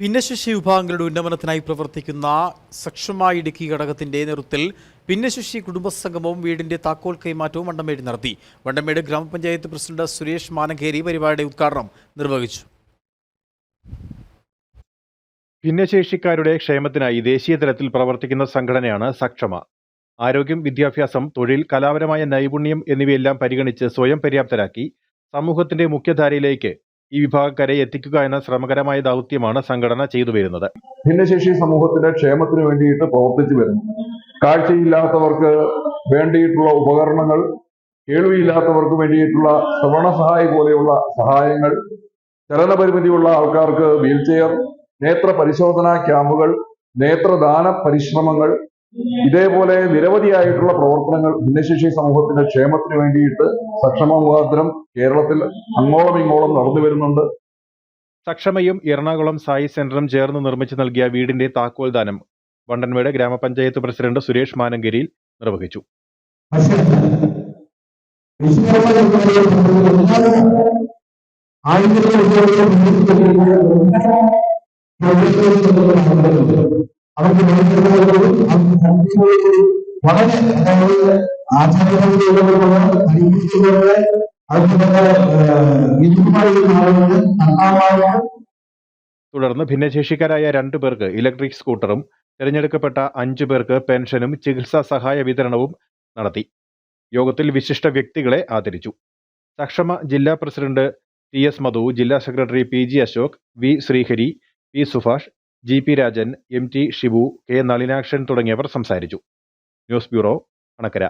ഭിന്നശേഷി വിഭാഗങ്ങളുടെ ഉന്നമനത്തിനായി പ്രവർത്തിക്കുന്ന സക്ഷമ ഇടുക്കി ഘടകത്തിന്റെ നേതൃത്വത്തിൽ ഭിന്നശേഷി കുടുംബസംഗമവും വീടിന്റെ താക്കോൽ കൈമാറ്റവും വണ്ടമേട് നടത്തി. വണ്ടമേട് ഗ്രാമപഞ്ചായത്ത് പ്രസിഡന്റ് സുരേഷ് മാനങ്കേരി പരിപാടിയുടെ ഉദ്ഘാടനം നിർവഹിച്ചു. ഭിന്നശേഷിക്കാരുടെ ക്ഷേമത്തിനായി ദേശീയ തലത്തിൽ പ്രവർത്തിക്കുന്ന സംഘടനയാണ് സക്ഷമ. ആരോഗ്യം വിദ്യാഭ്യാസം തൊഴിൽ കലാപരമായ നൈപുണ്യം എന്നിവയെല്ലാം പരിഗണിച്ച് സ്വയം പര്യാപ്തരാക്കി സമൂഹത്തിന്റെ മുഖ്യധാരയിലേക്ക് ഈ വിഭാഗക്കാരെ എത്തിക്കുക എന്ന ശ്രമകരമായ ദൗത്യമാണ് സംഘടന ചെയ്തു വരുന്നത്. ഭിന്നശേഷി സമൂഹത്തിന്റെ ക്ഷേമത്തിന് വേണ്ടിയിട്ട് പ്രവർത്തിച്ചു വരുന്നു. കാഴ്ചയില്ലാത്തവർക്ക് വേണ്ടിയിട്ടുള്ള ഉപകരണങ്ങൾ കേൾവിയില്ലാത്തവർക്ക് വേണ്ടിയിട്ടുള്ള ശ്രവണ സഹായി പോലെയുള്ള സഹായങ്ങൾ ചലനപരിമിതിയുള്ള ആൾക്കാർക്ക് വീൽ ചെയർ നേത്ര പരിശോധനാ ക്യാമ്പുകൾ നേത്രദാന പരിശ്രമങ്ങൾ ഇതേപോലെ നിരവധിയായിട്ടുള്ള പ്രവർത്തനങ്ങൾ ഭിന്നശേഷി സമൂഹത്തിന്റെ ക്ഷേമത്തിന് വേണ്ടിയിട്ട് സക്ഷമ മുഖാന്തരം കേരളത്തിൽ അങ്ങോളം ഇങ്ങോളം നടന്നു വരുന്നുണ്ട്. സക്ഷമയും എറണാകുളം സായി സെന്ററും ചേർന്ന് നിർമ്മിച്ചു നൽകിയ വീടിന്റെ താക്കോൽദാനം വണ്ടൻമേട് ഗ്രാമപഞ്ചായത്ത് പ്രസിഡന്റ് സുരേഷ് മാനങ്കരിയിൽ നിർവഹിച്ചു. വളരെ അതായത് നന്നാമായ തുടർന്ന് ഭിന്നശേഷിക്കാരായ രണ്ടു പേർക്ക് ഇലക്ട്രിക് സ്കൂട്ടറും തിരഞ്ഞെടുക്കപ്പെട്ട അഞ്ചു പേർക്ക് പെൻഷനും ചികിത്സാ സഹായ വിതരണവും നടത്തി. യോഗത്തിൽ വിശിഷ്ട വ്യക്തികളെ ആദരിച്ചു. സക്ഷമ ജില്ലാ പ്രസിഡന്റ് ടി എസ് മധു ജില്ലാ secretary P G Ashok V Sreehari P Subhash G P Rajan M T Shibu K Nalinakshan തുടങ്ങിയവർ സംസാരിച്ചു. News bureau Anakkara